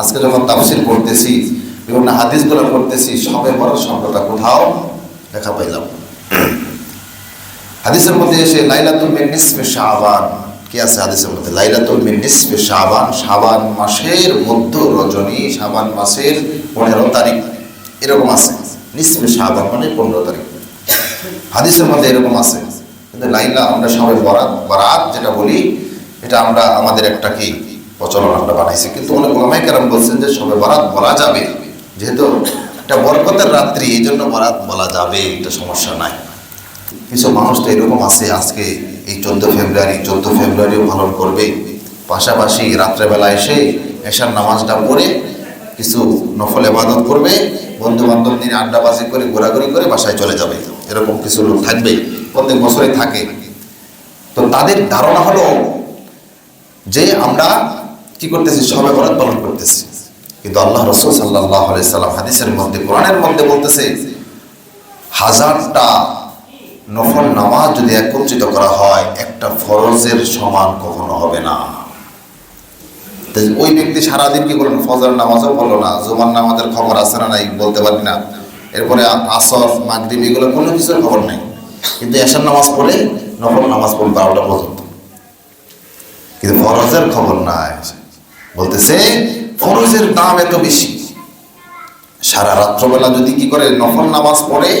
আজকে যখন তাফসির করতেছি বিভিন্ন হাদিসগুলো করতেছি সবে বরাত শব্দটা কোথাও দেখা পাইলাম। হাদিসের মধ্যে এসে লাইলাতুল মিন নিসফে শাবান, কি আছে হাদিসের মধ্যে? লাইলাতুল মিন নিসফে শাবান শাবান মাসের মধ্য রজনী, শাবান মাসের পনেরো তারিখ, এরকম আছে। নিসফে শাবান মানে পনেরো তারিখ। হাদিসের মধ্যে এরকম আছে। কিন্তু লাইলা আমরা সবাই বরাত বরাত যেটা বলি, এটা আমরা আমাদের একটা কি প্রচলন বানাইছি। কিন্তু অনেক ওলামাই কেরাম বলছেন যে সবে বরাত বলা যাবে। যেহেতু এটা বরকতের রাত্রি এই জন্য বরাত বলা যাবে, এটা সমস্যা নাই। কিছু মানুষ তো এরকম আছে, আজকে এই চোদ্দ ফেব্রুয়ারি, চোদ্দ ফেব্রুয়ারিও পালন করবে। পাশাপাশি রাত্রেবেলা এসে এশার নামাজটা পড়ে কিছু নফল এবাদত করবে বন্ধু বান্ধব নিয়ে আড্ডাবাজি করে, ঘোরাঘুরি করে বাসায় চলে যাবে। এরকম কিছু লোক থাকবে, প্রত্যেক বছরে থাকে। তো তাদের ধারণা হলো যে আমরা কি করতেছি? সবে বরাত পালন করতেছি। কিন্তু আল্লাহ রসুল সাল্লাহ সাল্লাম হাদিসের মধ্যে, কোরআনের মধ্যে বলতেছে, হাজারটা নফল নামাজ যদি একত্রিত করা হয়, একটা ফরজের সমান কখনো হবে না। ওই ব্যক্তি সারাদিন কি করলেন ফজর নামাজও বলল না। জুমার নামাজের খবর আছে না নাই? বলতে পারি না। এরপরে আসর, মাগরিব, এগুলো কোনো কিছুর খবর নেই। কিন্তু এসার নামাজ পড়ে নফল নামাজ পড়বে বারোটা পর্যন্ত। কিন্তু ফরজের খবর নাই। বলতেছে, ফরজের দাম এত বেশি। সারা রাত্রবেলা যদি কি করে নফল নামাজ পড়ে,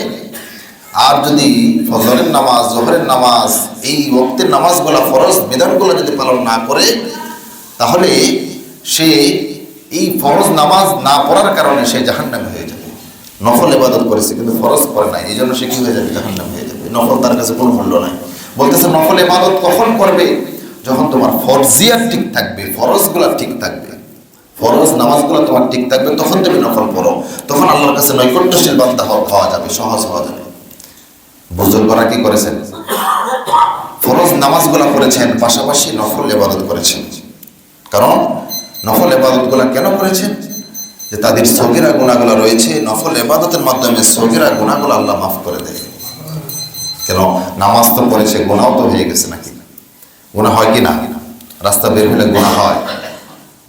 আর যদি ফজরের নামাজ, জোহরের নামাজ, এই ওক্তের নামাজগুলো ফরজ বিধানগুলো যদি পালন না করে, তাহলে সে এই ফরজ নামাজ না পড়ার কারণে সে জাহান্নামে হয়ে যাবে। নফল ইবাদত করেছে, কিন্তু ফরজ করে নাই। এই জন্য সে কি হয়ে যাবে? জাহান্নামে হয়ে যাবে। নফল তার কাছে কোনো মূল্য নাই। বলতেছে, নফল ইবাদত কখন করবে? যখন তোমার ফরজিয়ার ঠিক থাকবে, ফরজগুলা ঠিক থাকবে, ফরজ নামাজগুলো তোমার ঠিক থাকবে, তখন তুমি নফল পড়ো। তখন আল্লাহর কাছে নৈকট্যশীল বান্দা হওয়া যাবে, সহজ হওয়া যাবে। বুজুর্গরা কি করেছেন? ফরজ নামাজগুলো করেছেন পাশাপাশি নফল ইবাদত করেছেন। কারণ নফল এবাদতগুলো কেন করেছেন? যে তাদের সগিরা গুণাগুলো রয়েছে, নফল এবাদতের মাধ্যমে সগিরা গুণাগুলো আল্লাহ মাফ করে দেয়। কেন? নামাজ তো পড়েছে গুণাও তো হয়ে গেছে নাকি? গুণা হয় কি না রাস্তা বের হলে গুণা হয়।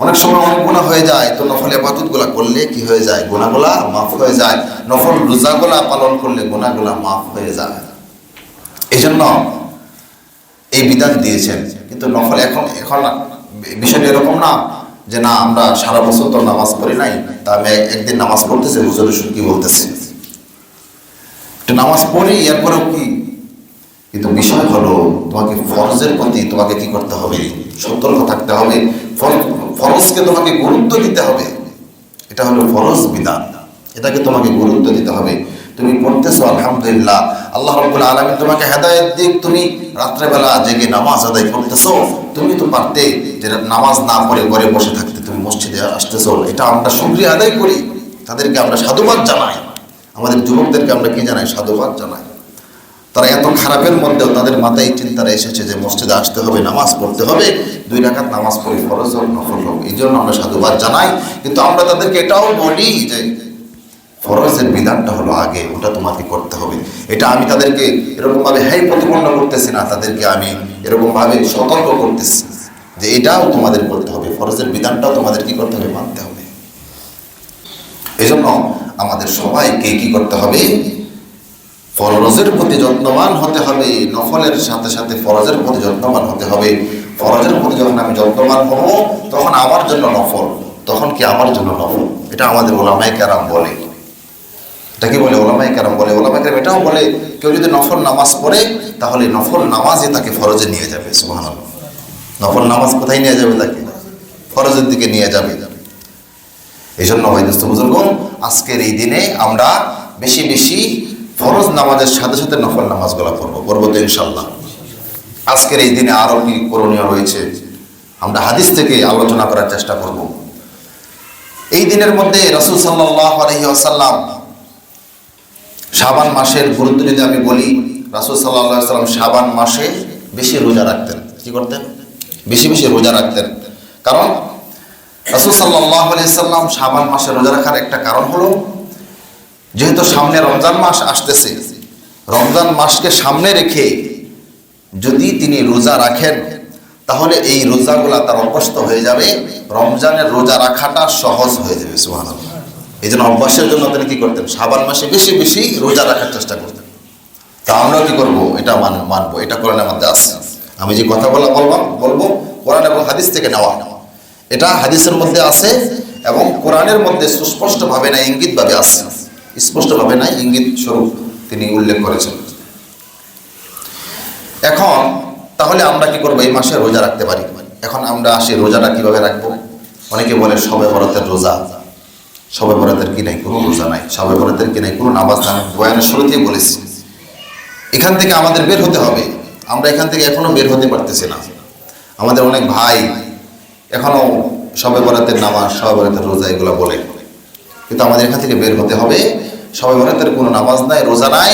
অনেক সময় অনেক গুণা হয়ে যায়, তো নফল এবাদতগুলা করলে কি হয়ে যায়? গুণাগুলা মাফ হয়ে যায়। নফল রোজাগুলা পালন করলে গুণাগুলা মাফ হয়ে যায়। এই জন্য এই বিধান দিয়েছেন। কিন্তু নফল এখন এখন বিষয়টা এরকম না যে না, আমরা সারা বছর তো নামাজ পড়ি নাই, তা আমি একদিন নামাজ পড়তেছি, হুজুরের কি বলতেছি? নামাজ পড়ি, এরপরেও কি কিন্তু বিষয় হলো, তোমাকে ফরজের প্রতি তোমাকে কি করতে হবে? সতর্ক থাকতে হবে। ফরজকে তোমাকে গুরুত্ব দিতে হবে। এটা হলো ফরজ বিধান। এটাকে তোমাকে গুরুত্ব দিতে হবে। তুমি পড়তেছো, আলহামদুলিল্লাহ, আল্লাহ রব্বুল আলমী তোমাকে হেদায়ত দিক। তুমি রাত্রেবেলা জেগে নামাজ আদায় করতেছো। তুমি তো পারতে যে নামাজ না পড়ে ঘরে বসে থাকতে। তুমি মসজিদে আসতেছো। এটা আমরা শুক্রিয়া আদায় করি। তাদেরকে আমরা সাধুবাদ জানাই। আমাদের যুবকদেরকে আমরা কি জানাই? সাধুবাদ জানাই। তারা এত খারাপের মধ্যেও তাদের মাথায় এই চিন্তাটা এসেছে যে মসজিদে আসতে হবে, নামাজ পড়তে হবে, দুই রাকাত নামাজ পড়ি ফরজ হোক, নফল হোক, এই জন্য আমরা সাধুবাদ জানাই। কিন্তু আমরা তাদেরকে এটাও বলি যে ফরজের বিধানটা হলো আগে, ওটা তোমাকে করতে হবে। এটা আমি তাদেরকে এরকমভাবে হ্যাঁ প্রতিপন্ন করতেছি না, তাদেরকে আমি এরকমভাবে সতর্ক করতেছি যে এটাও তোমাদের করতে হবে, ফরজের বিধানটাও তোমাদের কি করতে হবে? মানতে হবে। এই জন্য আমাদের সবাইকে কি করতে হবে? ফরজের প্রতি যত্নবান হতে হবে, নফলের সাথে সাথে ফরজের প্রতি যত্নবান হতে হবে। ফরজের প্রতি যখন আমি যত্নবান হব, তখন আমার জন্য নফল, তখন কি আমার জন্য নফল? এটা আমাদের ওলামাই কারাম বলে। এটা কি বলে ওলামাই কারাম বলে? ওলামাই কারাম এটাও বলে, কেউ যদি নফল নামাজ পড়ে, তাহলে নফল নামাজে তাকে ফরজে নিয়ে যাবে সুহান নফল নামাজ কোথায় নিয়ে যাবে তাকে? ফরজের দিকে নিয়ে যাবে। এই জন্য ভাই দোস্ত বুজুর্গ আজকের এই দিনে আমরা বেশি বেশি ফরজ নামাজের সাথে সাথে নফল নামাজগুলো পড়ব পড়ব তো ইনশাল্লাহ আজকের এই দিনে আরও কি করণীয় রয়েছে, আমরা হাদিস থেকে আলোচনা করার চেষ্টা করব। এই দিনের মধ্যে রসুল সাল্লাহ আলহি শাবান মাসের গুরুত্ব যদি আমি বলি, রাসুল সাল্লাহ সাল্লাম শাবান মাসে বেশি রোজা রাখতেন। কি করতেন? বেশি বেশি রোজা রাখতেন। কারণ রাসুল সাল্লাহ সাল্লাম শাবান মাসে রোজা রাখার একটা কারণ হলো যেহেতু সামনে রমজান মাস আসতেছে, রমজান মাসকে সামনে রেখে যদি তিনি রোজা রাখেন, তাহলে এই রোজাগুলা তার অভ্যস্ত হয়ে যাবে। রমজানের রোজা রাখাটা সহজ হয়ে যাবে সুহান এই জন্য অভ্যাসের জন্য তিনি কি করতেন? সাবান মাসে বেশি বেশি রোজা রাখার চেষ্টা করতেন। তা আমরা কি করব? এটা মান, মানবো, এটা কোরআনের মধ্যে আসছে আমি যে কথা বলা বললাম, বলব, কোরআন এবং হাদিস থেকে নেওয়া। এটা হাদিসের মধ্যে আছে এবং কোরআনের মধ্যে সুস্পষ্টভাবে না ইঙ্গিতভাবে আছে। স্পষ্টভাবে না, ইঙ্গিত স্বরূপ তিনি উল্লেখ করেছেন। এখন, তাহলে আমরা কি করব? এই মাসে রোজা রাখতে পারি। এখন আমরা আসি, রোজাটা কীভাবে রাখব? অনেকে বলে, সবে বরাতের রোজা। সবে বরাতের কি নাই? কোনো রোজা নাই। সবে বরাতের কি নাই? কোনো নামাজ নাই। বয়ানের শুরুতেই বলেছি। এখান থেকে আমাদের বের হতে হবে। আমরা এখান থেকে এখনও বের হতে পারতেছি না। আমাদের অনেক ভাই এখনও সবে বরাতের নামাজ, সবে বরাতের রোজা এগুলো বলে। কিন্তু আমাদের এখান থেকে বের হতে হবে। সবে বরাতের কোনো নামাজ নাই, রোজা নাই।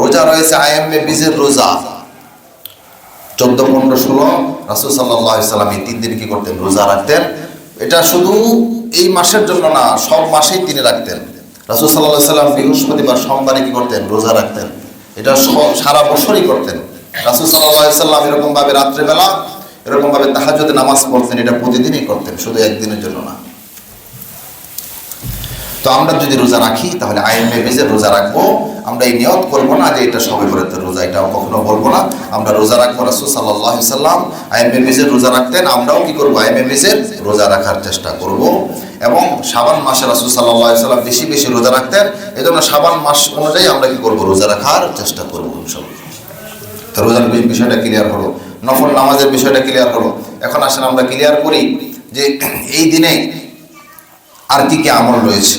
রোজা রয়েছে আইএমএ বীজের রোজা। চোদ্দ, পনেরো, ষোলো, রাসুল সাল্লাহ সাল্লাম এই তিন দিন কি করতেন? রোজা রাখতেন। এটা শুধু এই মাসের জন্য না, সব মাসেই তিনি রাখতেন। রাসুল সাল্লাহ সাল্লাম বৃহস্পতিবার সোমবারে কি করতেন? রোজা রাখতেন। এটা সারা বছরই করতেন। রাসুল সাল্লাহ সাল্লাম এরকমভাবে রাত্রেবেলা, এরকমভাবে তাহাজতে নামাজ পড়তেন, এটা প্রতিদিনই করতেন, শুধু একদিনের জন্য না। তো আমরা যদি রোজা রাখি, তাহলে আইএমএ বেজে রোজা রাখব। আমরা এই নিয়ত করব না যে এটা সবে বরাতের রোজা এটা কখনো বলব না। আমরা রোজা রাখব রাসুল সাল্লাহ সাল্লাম আইএমএ বেজের রোজা রাখতেন, আমরাও কি করব? আইএমএ বেজের রোজা রাখার চেষ্টা করব। এবং সাবান মাসে রাসুল সাল্লাহ সাল্লাম বেশি বেশি রোজা রাখতেন। এই জন্য সাবান মাস অনুযায়ী আমরা কি করব? রোজা রাখার চেষ্টা করব ইনশাল্লাহ তো রোজার বিষয়টা ক্লিয়ার হলো। নফল নামাজের বিষয়টা ক্লিয়ার হলো। এখন আসেন আমরা ক্লিয়ার করি যে এই দিনে আর কি কি আমল রয়েছে?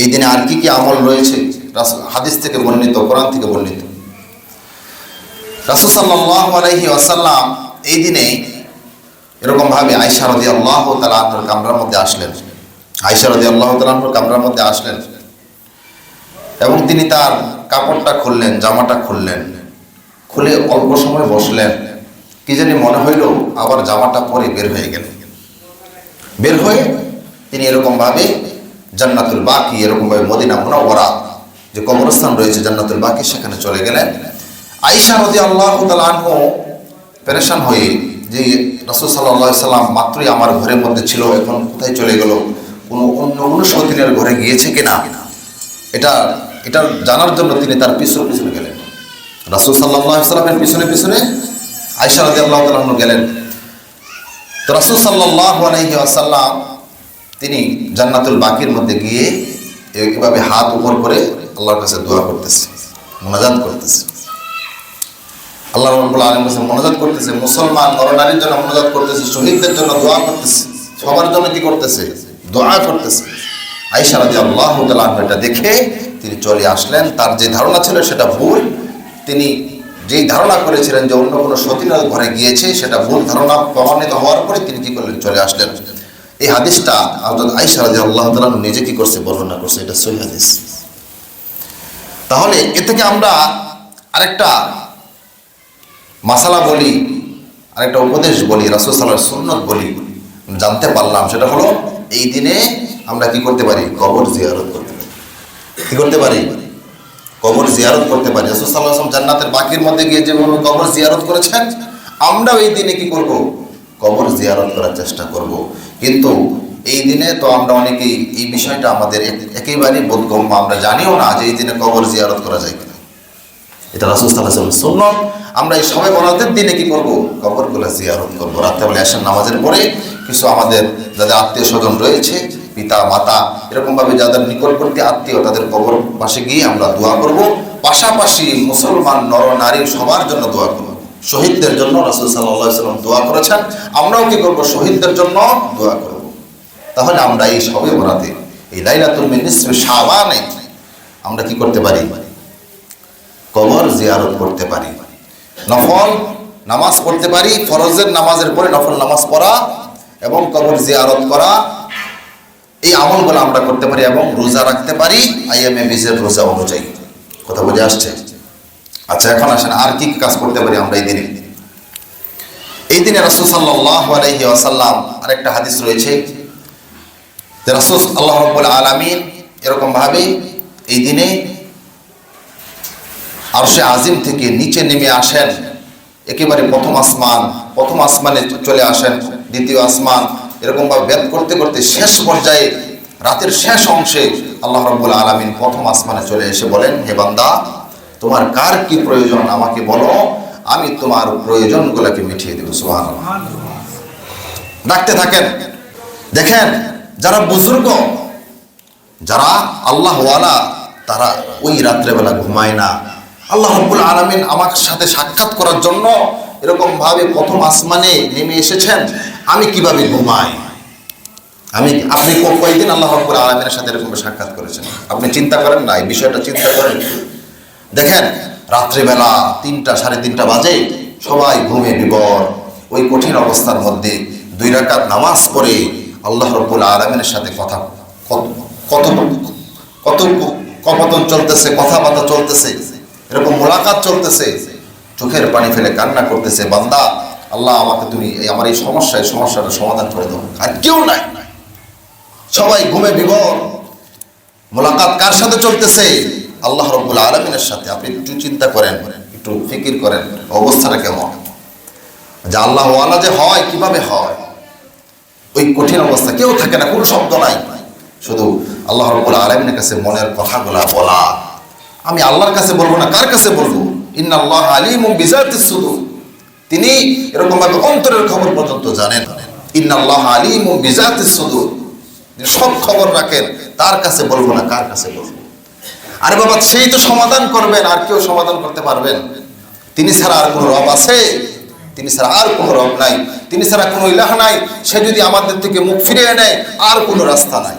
এই দিনে আর কি কি আমল রয়েছে? হাদিস থেকে বর্ণিত, কোরআন থেকে বর্ণিত। রাসূল সাল্লাল্লাহু আলাইহি ওয়াসাল্লাম এই দিনে এরকম ভাবে আয়েশা রাদিয়াল্লাহু তাআলা আনহার কামরার মধ্যে আসলেন। আয়েশা রাদিয়াল্লাহু তাআলা আনহার কামরার মধ্যে আসলেন এবং তিনি তার কাপড়টা খুললেন, জামাটা খুললেন, খুলে অল্প সময় বসলেন। কি জানি মনে হইল আবার জামাটা পরে বের হয়ে গেলেন। বের হয়ে তিনি এরকমভাবে জান্নাতুল বাকি এরকমভাবে মদিনা মুনাওয়ারা, যে কবরস্থান রয়েছে জান্নাতুল বাকি, সেখানে চলে গেলেন। আইসা রদি আল্লাহ আনহু পেরেশান হয়ে, যে রসুল সাল্লাহ সাল্লাম মাত্রই আমার ঘরের মধ্যে ছিল, এখন কোথায় চলে গেল? কোনো অন্য কোনো সতীনের ঘরে গিয়েছে কিনা? এটা এটা জানার জন্য তিনি তার পিছনে পিছনে গেলেন। রাসুল সাল্লাহ সাল্লামের পিছনে পিছনে আইসা রদি আল্লাহ তালু গেলেন। তো রাসুল সাল্লাহ আলহি আসাল্লাম তিনি জান্নাতুল বাকির মধ্যে গিয়ে একইভাবে হাত উপর করে আল্লাহর কাছে দোয়া করতেছে, মোনাজাত করতেছে। আল্লাহ রব্বুল আলম কাছে মোনাজাত করতেছে, মুসলমান নরনারীর জন্য মোনাজাত করতেছে, শহীদদের জন্য দোয়া করতেছে, সবার জন্য কি করতেছে? দোয়া করতেছে। আইসা রাজি আল্লাহ এটা দেখে তিনি চলে আসলেন, তার যে ধারণা ছিল সেটা ভুল। তিনি যেই ধারণা করেছিলেন যে অন্য কোনো সতীনার ঘরে গিয়েছে, সেটা ভুল ধারণা প্রমাণিত হওয়ার পরে তিনি কি করলেন? চলে আসলেন। এই হাদিসটা হযরত আইসা রাজি আল্লাহ তালা নিজে কি করছে, বর্ণনা করছে, এটা সহি হাদিস। তাহলে এ থেকে আমরা আরেকটা মাসালা বলি, আরেকটা উপদেশ বলি, রাসুল সাল্লাহ সুন্নত বলি জানতে পারলাম, সেটা হলো এই দিনে আমরা কি করতে পারি? কবর জিয়ারত করতে পারি। কি করতে পারি? কবর জিয়ারত করতে পারি। রাসুল সাল্লাহ আসলাম জান্নাতের বাকির মধ্যে গিয়ে যেভাবে কবর জিয়ারত করেছেন, আমরাও এই দিনে কি করব? কবর জিয়ারত করার চেষ্টা করব। কিন্তু এই দিনে তো আমরা অনেকেই এই বিষয়টা আমাদের এক- একেবারেই বোধগম্য। আমরা জানিও না যে এই দিনে কবর জিয়ারত করা যায় কিনা। এটা রাসুল সাল্লাহ সুন্নত। আমরা এই সময় বরাতের দিনে কি করব? কবরগুলো জিয়ারত করব। রাত্রেবেলা এসে নামাজের পরে কিছু আমাদের যাদের আত্মীয় স্বজন রয়েছে পিতা মাতা এরকমভাবে যাদের নিকটবর্তী আত্মীয় তাদের কবর পাশে গিয়ে আমরা দোয়া করব। পাশাপাশি মুসলমান নর নারী সবার জন্য দোয়া করব। শহীদদের জন্য রাসুল সাল্লাম দোয়া করেছেন। আমরাও কি করব? শহীদদের জন্য দোয়া করব। তাহলে আমরা এই সবে বরাতে, এই লাইলাতুল মিনিস শাবানে আমরা কি করতে পারি? কবর জিয়ারত করতে পারি। নফল নামাজ পড়তে পারি, ফরজের নামাজের পরে নফল নামাজ পড়া এবং কবর জিয়ারত করা। এই আমলগুলো আমরা করতে পারি এবং রোজা রাখতে পারি। আইএমএ বিজের রোজা অনুযায়ী। কথা বলে আসছে? আচ্ছা এখন আসেন, আর কি কাজ করতে পারি আমরা এই দিনে? এই দিনে রাসুল সাল্লাহ আলহি আসাল্লাম আরেকটা হাদিস রয়েছে যে রাসুল আল্লাহ রব্বুল আলমিন এরকমভাবে এই দিনে আর সে আজিম থেকে নিচে নেমে আসেন, একেবারে প্রথম আসমান, প্রথম আসমানে চলে আসেন, দ্বিতীয় আসমান এরকম ভাবে ব্যাত করতে করতে শেষ পর্যায়ে, রাতের শেষ অংশে আল্লাহ রব্বুল আলমিন প্রথম আসমানে চলে এসে বলেন, হে বান্দা তোমার কার কি প্রয়োজন? আমাকে বলো। আমি তোমার প্রয়োজনগুলোকে মিটিয়ে দেবো সুহান ডাকতে থাকেন। দেখেন, যারা বুজুর্গ, যারা আল্লাহ ওয়ালা তারা ওই রাত্রেবেলা ঘুমায় না। আল্লাহ রব্বুল আলমিন আমার সাথে সাক্ষাৎ করার জন্য এরকম ভাবে প্রথম আসমানে নেমে এসেছেন। আমি কীভাবে ঘুমাই? আমি আপনি কয়েকদিন আল্লাহ রব্বুল আলমিনের সাথে এরকম সাক্ষাৎ করেছেন? আপনি চিন্তা করেন না, এই বিষয়টা চিন্তা করেন। দেখেন, রাত্রিবেলা তিনটা, সাড়ে তিনটা বাজে সবাই ঘুমে বিবর। ওই কঠিন অবস্থার মধ্যে দুই রাকাত নামাজ পড়ে আল্লাহ রব্বুল আলমিনের সাথে কথা কত কত কপতন চলতেছে, কথাবার্তা চলতেছে, এরকম মোলাকাত চলতেছে। চোখের পানি ফেলে কান্না করতেছে, বান্দা, আল্লাহ আমাকে তুমি এই আমার এই সমস্যায়, সমস্যাটা সমাধান করে দাও। আর কেউ নাই। সবাই ঘুমে বিবর। মোলাকাত কার সাথে চলতেছে? আল্লাহ রব্বুল আলমিনের সাথে আপনি একটু চিন্তা করেন, একটু ফিকির করেন, অবস্থাটা কেমন? যে আল্লাহ ওয়ালা যে হয়, কীভাবে হয়? ওই কঠিন অবস্থা, কেউ থাকে না, কোনো শব্দ নাই। শুধু আল্লাহ রব্বুল আলমিনের কাছে মনের কথাগুলা বলা। আমি আল্লাহর কাছে বলব না, কার কাছে বলব? ইন্নাল্লাহ আলিম বিজাতিস সুদূর। তিনি এরকম ভাবে অন্তরের খবর পর্যন্ত জানেন। ইন্নাল্লাহ আলিম বিজাতিস তিনি সব খবর রাখেন, তার কাছে বলব না, কার কাছে বলব? আরে বাবা, সেই তো সমাধান করবেন, আর কেউ সমাধান করতে পারবেন। তিনি ছাড়া আর কোনো রব আছে? তিনি ছাড়া আর কোনো রব নাই। তিনি ছাড়া কোনো ইলাহ নাই। সে যদি আমাদের থেকে মুখ ফিরিয়ে নেয়, আর কোনো রাস্তা নাই।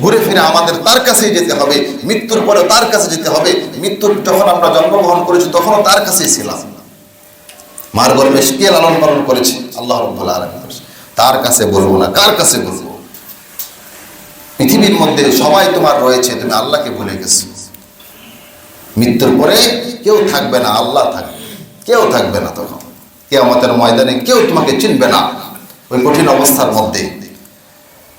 ঘুরে ফিরে আমাদের তার কাছেই যেতে হবে। মৃত্যুর পরেও তার কাছে যেতে হবে। মৃত্যুর যখন আমরা জন্মগ্রহণ করেছি, তখনও তার কাছেই ছিলাম। মার গর্ভে কে লালন পালন করেছে। আল্লাহ রব্বুল আলমী তার কাছে বলব না, কার কাছে বলব? পৃথিবীর মধ্যে সবাই তোমার রয়েছে, তুমি আল্লাহকে ভুলে গেছো। মৃত্যুর পরে কেউ থাকবে না, আল্লাহ থাকবে। কেউ থাকবে না তখন। কে আমাদের ময়দানে কেউ তোমাকে চিনবে না। ওই কঠিন অবস্থার মধ্যে।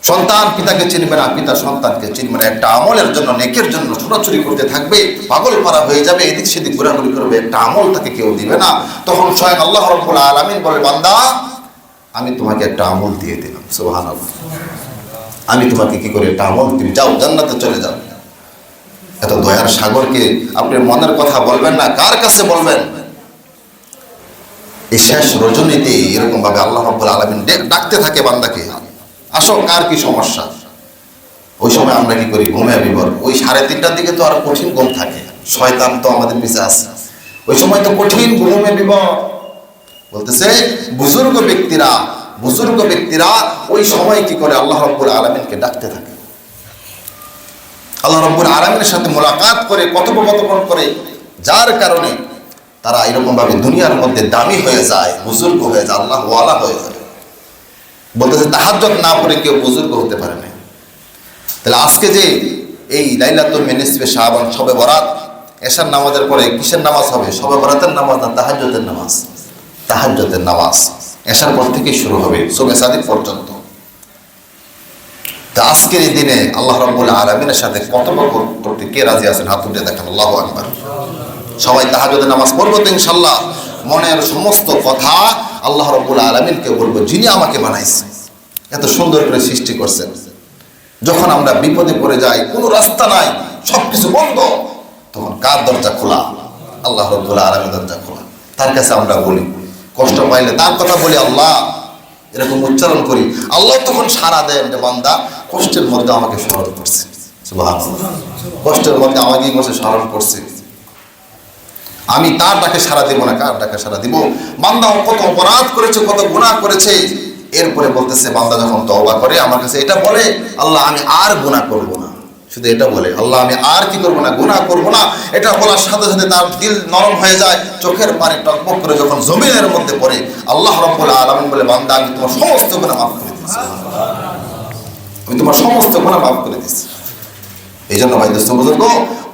সন্তান পিতাকে চিনবে না, পিতা সন্তানকে চিনবে না। একটা আমলের জন্য, নেকের জন্য ছোটাছুরি করতে থাকবে, পাগল পারা হয়ে যাবে, এদিক সেদিক ঘোরাঘুরি করবে, একটা আমল তাকে কেউ দিবে না। তখন স্বয়ং আল্লাহ রব্বুল আলমিন বলে, বান্দা, আমি তোমাকে একটা আমল দিয়ে দিলাম সুবাহান আমি তোমাকে কি করে আমল তুমি যাও, জান্নাতে চলে যাও। এত দয়ার সাগরকে আপনি মনের কথা বলবেন না, কার কাছে বলবেন? এই শেষ রজনীতে এরকম ভাবে আল্লাহ রব্বুল আলমিন ডাকতে থাকে বান্দাকে, আসো, কার কি সমস্যা? ওই সময় আমরা কি করি? ঘুমে বিবর ওই সাড়ে তিনটার দিকে তো আরও কঠিন ঘুম থাকে। শয়তান তো আমাদের পিছে আছে। ওই সময় তো কঠিন ঘুমে বিবর বলতেছে, বুজুর্গ ব্যক্তিরা বুজুর্গ ব্যক্তিরা ওই সময় কি করে আল্লাহ রব্বুল আলমিনকে ডাকতে থাকে? আল্লাহ রব্বুল আলমিনের সাথে মোলাকাত করে, কথোপকথন করে, যার কারণে তারা এরকম ভাবে দুনিয়ার মধ্যে দামি হয়ে যায়, বুজুর্গ হয়ে যায় আল্লাহ ওয়ালা হয়ে যায়। বলতেছে তাহাজ্জত না পড়ে কেউ বুজুর্গ হতে পারে না। তাহলে আজকে যে এই লাইলাতুল মিনিসবে শাহবান সবে বরাত, এশার নামাজের পরে কিসের নামাজ হবে? সবে বরাতের নামাজ না তাহাজ্জতের নামাজ? তাহাজ্জতের নামাজ। এশার পর থেকেই শুরু হবে, সবে সাদিক পর্যন্ত। তা আজকের এই দিনে আল্লাহ রাব্বুল আলামিনের সাথে কথোপকথন করতে কে রাজি আছেন? হাত উঠে দেখেন, আল্লাহু আকবার। সবাই তাহাজ্জুদের নামাজ পড়ব তো ইনশাল্লাহ মনের সমস্ত কথা আল্লাহ রব্বুল আলমিনকে বলব, যিনি আমাকে বানাইছেন এত সুন্দর করে সৃষ্টি করছেন। যখন আমরা বিপদে পড়ে যাই, কোনো রাস্তা নাই সব কিছু বন্ধ, তখন কার দরজা খোলা? আল্লাহ রব্বুল আলমের দরজা খোলা। তার কাছে আমরা বলি, কষ্ট পাইলে তার কথা বলি, আল্লাহ এরকম উচ্চারণ করি, আল্লাহ তখন সারা দেন যে বান্দা, কষ্টের মধ্যে আমাকে স্মরণ করছে। কষ্টের মধ্যে আমাকেই বসে স্মরণ করছে। আমি তার ডাকে সারা দিব না, কার ডাকে সারা দিব? বান্দা কত অপরাধ করেছে, কত গুণা করেছে। এরপরে বলতেছে, বান্দা যখন তওবা করে, আমার কাছে এটা বলে, আল্লাহ, আমি আর গুণা করব না। শুধু এটা বলে, আল্লাহ আমি আর কি করব না, গুনাহ করব না, এটা বলার সাথে সাথে তার দিল নরম হয়ে যায়, চোখের পানি টকবক করে যখন জমিনের মধ্যে পড়ে, আল্লাহ রব্বুল আলামিন বলে, বান্দা, আমি তোমার সমস্ত গুনাহ মাফ করে দিচ্ছি আমি তোমার সমস্ত গুনাহ মাফ করে দিচ্ছি এই জন্য ভাই দোস্ত, বুজুর্গ,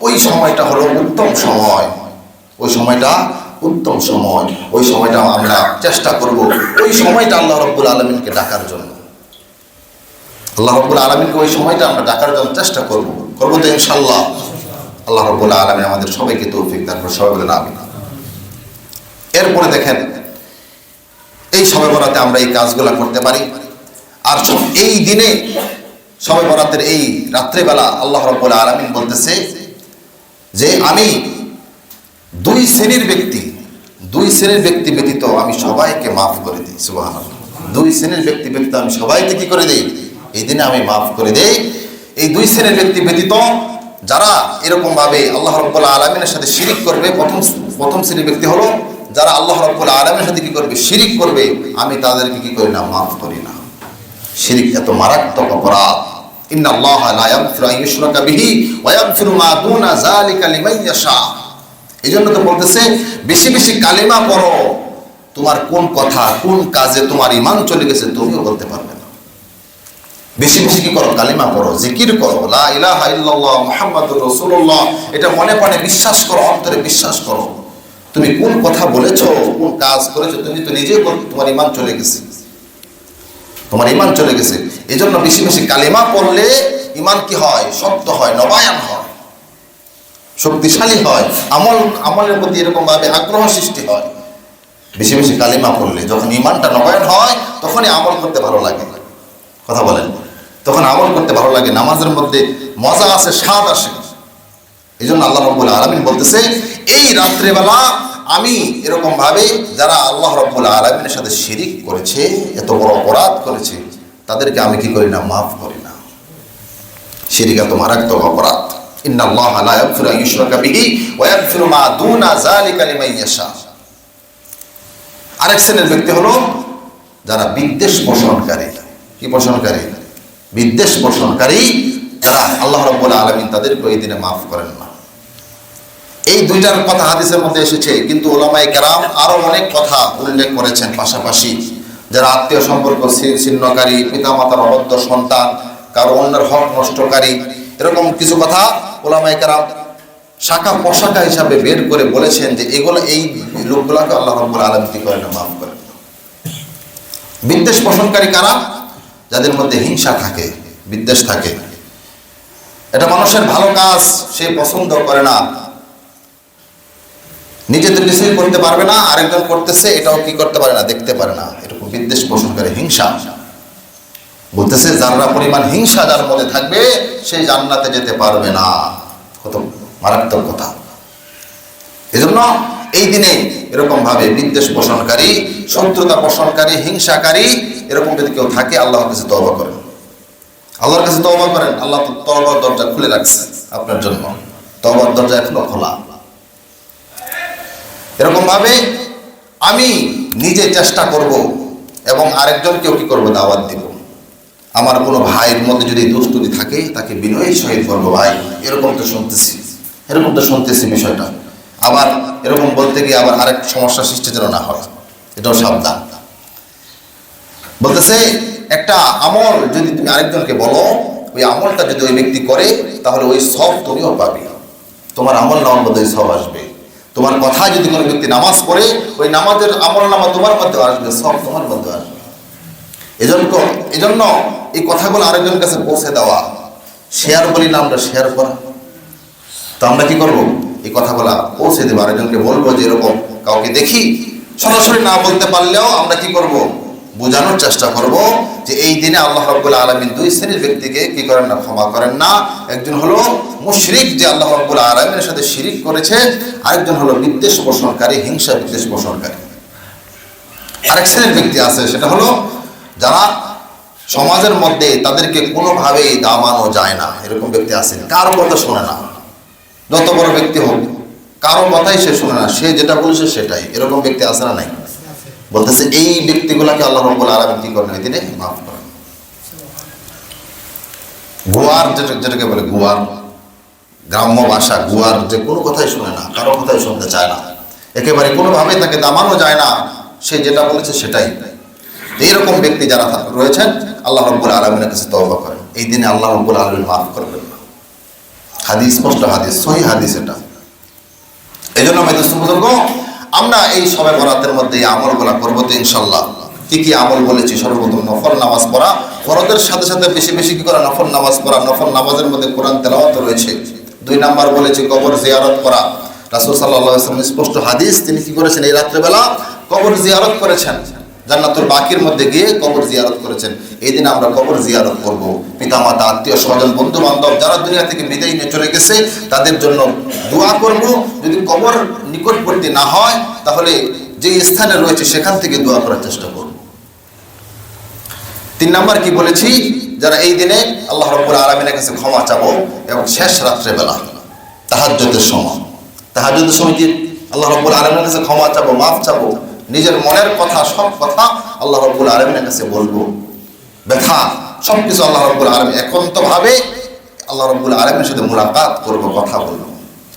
ওই সময়টা হলো উত্তম সময়। ওই সময়টা উত্তম সময়। ওই সময়টা আমরা চেষ্টা করব। ওই সময়টা আল্লাহ রব্বুল আলমিনকে ডাকার জন্য। আল্লাহ রব্বুল আলমিনকে ওই সময়টা আমরা ডাকার জন্য চেষ্টা করব। করব তো ইনশাল্লাহ আল্লাহ রব্বুল আলমিন আমাদের সবাইকে তৌফিক করে সবাই বলে না এরপরে দেখেন, এই সবে বরাতে আমরা এই কাজগুলো করতে পারি। আর এই দিনে সবে বরাতের এই রাত্রেবেলা আল্লাহ রব্বুল আলমিন বলতেছে যে, আমি দুই শ্রেণির ব্যক্তি, দুই শ্রেণির ব্যক্তি ব্যতীত আমি সবাইকে মাফ করে দিই সুবাহ দুই শ্রেণির ব্যক্তি ব্যতীত আমি সবাইকে কি করে দিই? এই দিনে আমি মাফ করে দেই। এই দুই শ্রেণির ব্যক্তি ব্যতীত যারা এরকম ভাবে আল্লাহ রব্বুল্লাহ আলমিনের সাথে শিরিক করবে, প্রথম প্রথম শ্রেণির ব্যক্তি হলো যারা আল্লাহ রব্বুল্লাহ আলমের সাথে কি করবে? শিরিক করবে। আমি তাদেরকে কি করি না? মাফ করি না। শিরিক এত মারাত্মক অপরাধ। ইন্না আল্লাহ লা ইয়াগফিরু আন ইউশরাকা বিহি ওয়া ইয়াগফিরু মা দুনা যালিকা লিমান ইয়াশা। এজন্য তো বলতেছে, বেশি বেশি কালিমা পড়ো। তোমার কোন কথা, কোন কাজে তোমার ইমান চলে গেছে তুমিও বলতে পারবে বেশি বেশি কি করো? কালিমা পড়ো, জিকির করো। লা ইলাহা ইল্লাল্লাহ মুহাম্মাদুর রাসূলুল্লাহ। এটা মনে প্রাণে বিশ্বাস করো, অন্তরে বিশ্বাস করো। তুমি কোন কথা বলেছ, কোন কাজ করেছ, তুমি তো নিজেই তোমার ইমান চলে গেছে। তোমার ইমান চলে গেছে। এই জন্য বেশি বেশি কালিমা পড়লে ইমান কি হয়? শক্ত হয়, নবায়ন হয়। শক্তিশালী হয়। আমল আমলের প্রতি এরকম ভাবে আগ্রহ সৃষ্টি হয়। বেশি বেশি কালিমা পড়লে যখন ইমানটা নবায়ন হয়, তখনই আমল করতে ভালো লাগে। কথা বলেন। তখন আমল করতে ভালো লাগে, নামাজের মধ্যে মজা আসে, স্বাদ আসে। এই জন্য আল্লাহ রব্বুল আলমিন বলতেছে, এই রাত্রেবেলা আমি এরকম ভাবে যারা আল্লাহ রব্বুল আলমিনের সাথে শিরিক করেছে, এত বড় অপরাধ করেছে, তাদেরকে আমি কি করি না, মাফ করি না। শিরিক এত মারাত্মক অপরাধ। আরেক শ্রেণির ব্যক্তি হলো যারা বিদ্বেষ পোষণকারী। কি পোষণকারী? বিদ্বেষ পোষণকারী যারা আল্লাহ রব্বুল আলমিন তাদেরকে এই দিনে মাফ করেন না। এই দুইটার কথা হাদিসের মধ্যে এসেছে, কিন্তু ওলামাই কেরাম আরও অনেক কথা উল্লেখ করেছেন পাশাপাশি। যারা আত্মীয় সম্পর্ক ছিন্নকারী, পিতামাতার অবদ্ধ সন্তান, কারও অন্যের হক নষ্টকারী, এরকম কিছু কথা ওলামাই কেরাম শাখা পোশাকা হিসাবে বের করে বলেছেন যে এগুলো এই লোকগুলাকে আল্লাহ রব্বুল আলম কি করেন মাফ করেন বিদ্বেষ পোষণকারী কারা? যাদের মধ্যে হিংসা থাকে, বিদ্বেষ থাকে। এটা মানুষের ভালো কাজ, সে পছন্দ করে না। নিজে তো কিছুই করতে পারবে না, আরেকজন করতেছে, এটাও কি করতে পারে না, দেখতে পারে না। এরকম বিদ্বেষ পোষণ করে, হিংসা। বলতেছে যারা পরিমাণ হিংসা যার মধ্যে থাকবে সেই জান্নাতে যেতে পারবে না। কত মারাত্মক কথা। এজন্য এই দিনে এরকম ভাবে বিদ্বেষ পোষণকারী, শত্রুতা পোষণকারী, হিংসাকারী, এরকম যদি কেউ থাকে, আল্লাহর কাছে তওবা করেন। আল্লাহর কাছে তওবা করেন, আল্লাহ তো তওবার দরজা খুলে রাখছে আপনার জন্য। তওবার দরজা এখনও খোলা। এরকম ভাবে আমি নিজে চেষ্টা করব এবং আরেকজনকেও কি করব, দাওয়াত দিব। আমার কোনো ভাইয়ের মধ্যে যদি দুষ্টুটি থাকে, তাকে বিনয়ের সহিত করব ভাই এরকম তো শুনতেছি। এরকম তো শুনতেছি বিষয়টা। আবার এরকম বলতে গিয়ে আবার আরেক সমস্যা সৃষ্টি যেন না হয়। এটাও সাবধান। বলতেছে, একটা আমল যদি তুমি আরেকজনকে বলো, ওই আমলটা যদি ওই ব্যক্তি করে, তাহলে ওই সব তুমিও পাবে। তোমার আমল নামার মধ্যে ওই সব আসবে। তোমার কথা যদি কোনো ব্যক্তি নামাজ পড়ে, ওই নামাজের আমল নামা তোমার মধ্যে আসবে, সব তোমার মধ্যে আসবে। এজন্য এজন্য এই কথাগুলো আরেকজনের কাছে পৌঁছে দেওয়া, শেয়ার বলি না, আমরা শেয়ার করা। তো আমরা কি করব? এই কথাগুলা পৌঁছে দেবো। আরেকজনকে বলব যে এরকম কাউকে দেখি, সরাসরি না বলতে পারলেও আমরা কি করব? বোঝানোর চেষ্টা করব যে এই দিনে আল্লাহ রব্বুল আলমিন দুই শ্রেণির ব্যক্তিকে কি করেন না, ক্ষমা করেন না। একজন হলো মুশরিক যে আল্লাহ রব্বুল আলমিনের সাথে শিরিক করেছে, আরেকজন হলো বিদ্বেষ পোষণকারী, হিংসা বিদ্বেষ পোষণকারী। আরেক শ্রেণির ব্যক্তি আছে, সেটা হলো যারা সমাজের মধ্যে তাদেরকে কোনোভাবেই দামানো যায় না। এরকম ব্যক্তি আছে কারও কথা শোনে না। যত বড় ব্যক্তি হোক, কারও কথাই সে শোনে না, সে যেটা বলেছে সেটাই। এরকম ব্যক্তি আছে না নাই? বলতেছে, এই ব্যক্তিগুলাকে আল্লাহ রব্বুল আলমিন কি করেন দিনে মাফ করেন। গুয়ার যেটা, যেটাকে বলে গুয়ার, গ্রাম্য ভাষা, গুয়ার যে কোনো কথাই শোনে না, কারও কথাই শুনতে চায় না। একেবারে কোনোভাবে তাকে দামানো যায় না, সে যেটা বলেছে সেটাই। এইরকম ব্যক্তি যারা রয়েছেন, আল্লাহ রব্বুল আলমিনের কাছে তওবা করেন। এই দিনে আল্লাহ রব্বুল আলমিন মাফ করবেন। না হাদিস স্পষ্ট হাদিস, সহি হাদিস এটা। এই জন্য আমি আমরা এই সবে বরাতের মধ্যে আমলগুলা করব তো ইনশাল্লাহ। কি কি আমল বলেছি? সর্বপ্রথম নফল নামাজ পড়া। ফরদের সাথে সাথে বেশি বেশি কি করা? নফল নামাজ পড়া। নফল নামাজের মধ্যে কোরআন তেলাওয়াত রয়েছে। দুই নাম্বার বলেছি কবর জিয়ারত করা। রাসুল সাল্লাহ স্পষ্ট হাদিস, তিনি কি করেছেন? এই রাত্রেবেলা কবর জিয়ারত করেছেন। জান্নাতুল বাকির মধ্যে গিয়ে কবর জিয়ারত করেছেন। এই দিন আমরা কবর জিয়ারত করব। পিতামাতা, আত্মীয় স্বজন বন্ধু বান্ধব যারা দুনিয়া থেকে বিদায় নিয়ে চলে গেছে, তাদের জন্য দোয়া করব। যদি কবর নিকটবর্তী না হয়, তাহলে যে স্থানে রয়েছে সেখান থেকে দোয়া করার চেষ্টা করব। তিন নাম্বার কি বলেছি? যারা এই দিনে আল্লাহ রব্বুল আলমিনের কাছে ক্ষমা চাবো এবং শেষ রাত্রেবেলা তাহাজ্যতের সময় তাহাজ্যতের সময় কি আল্লাহ রব্বুল আলমিনের কাছে ক্ষমা চাবো, মাফ চাবো? নিজের মনের কথা, সব কথা আল্লাহ রব্বুল আলমিনের কাছে বলব। ব্যথা সব কিছু আল্লাহ রব্বুল আলম একান্তভাবে আল্লাহ রব্বুল আলমের সাথে মোলাকাত করব, কথা বলব।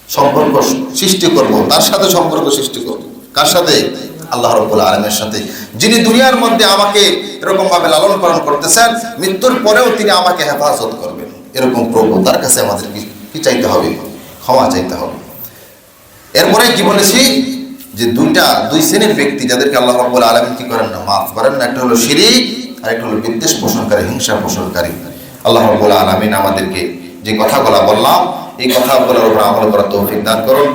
সম্পর্ক সৃষ্টি করব, তার সাথে সম্পর্ক সৃষ্টি করব। কার সাথে? আল্লাহ রব্বুল আলমের সাথে। যিনি দুনিয়ার মধ্যে আমাকে এরকম ভাবে লালন পালন করতেছেন, মৃত্যুর পরেও তিনি আমাকে হেফাজত করবেন। এরকম প্রভু তার কাছে আমাদের কি চাইতে হবে? ক্ষমা চাইতে হবে। এরপরে কি বলেছি? যে দুইটা, দুই শ্রেণির ব্যক্তি যাদেরকে আল্লাহ রব্বুল আলমিন কি করেন না, মাফ করেন না, একটা হলো শিরিক আর একটা হলো বিদ্বেষ পোষণকারী, হিংসা পোষণকারী। আল্লাহ রব্বুল আলমিন আমাদেরকে যে কথাগুলা বললাম, এই কথাগুলোর উপর আমল করার তৌফিক দান করুন।